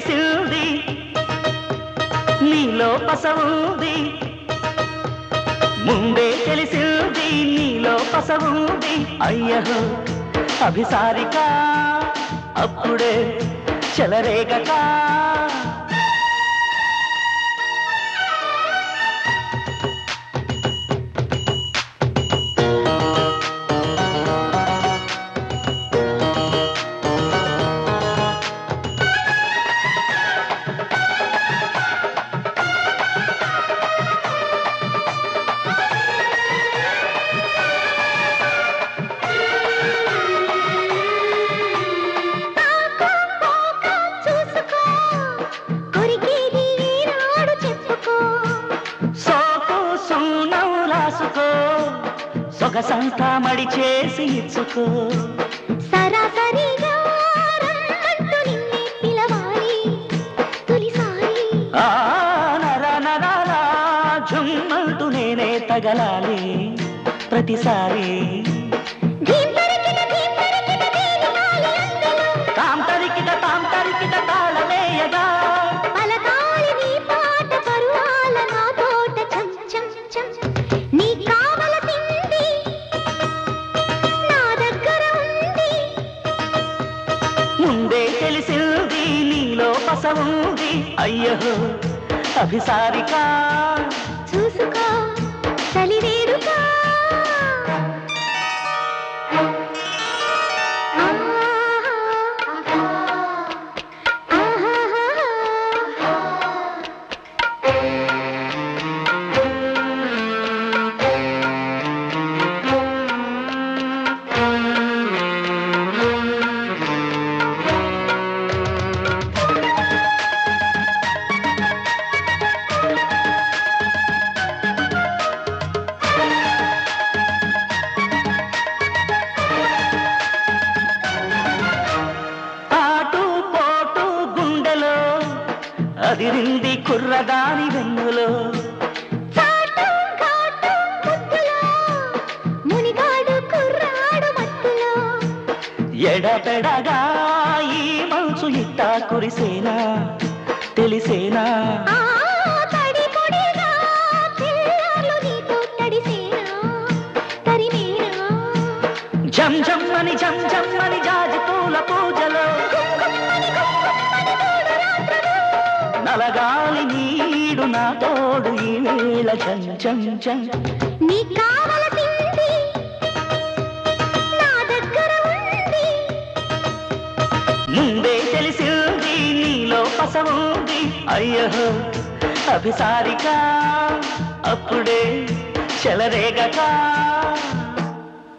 చేసింది నీలో పసవుంది. ముందే తెలిసింది నీలో పసవుంది. అయ్యహో అభిసారిక అప్పుడే చెలరేగకా. సొగసంతా మడి చేసి ఇచ్చుకో. సరాసరిగా రమ్మంటూ నిన్నే పిలవాలి. తొలిసారి. ఆ నర నరాలా జుమ్మంటూ నేనే తగలాలి. ప్రతిసారి. నీలో పసవుంది అయ్యో అభిసారిక. చూసుకో చలివేడుక. అదిరింది కుర్రదాని వెన్నులో. ఎడపెడగా ఈ మంచు ఇట్టా కురిసేనా తెలిసేనా? జం జం అని జం జం అని జాజి పూల పూజలో నలగాలి నీడు నా తోడు ఈ వేళ జం జం జం నీ కావలసింది నా దగ్గర ఉంది. ముందే తెలిసింది నీలో పసవుంది అయ్యో అభిసారిక అప్పుడే చెలరేగక.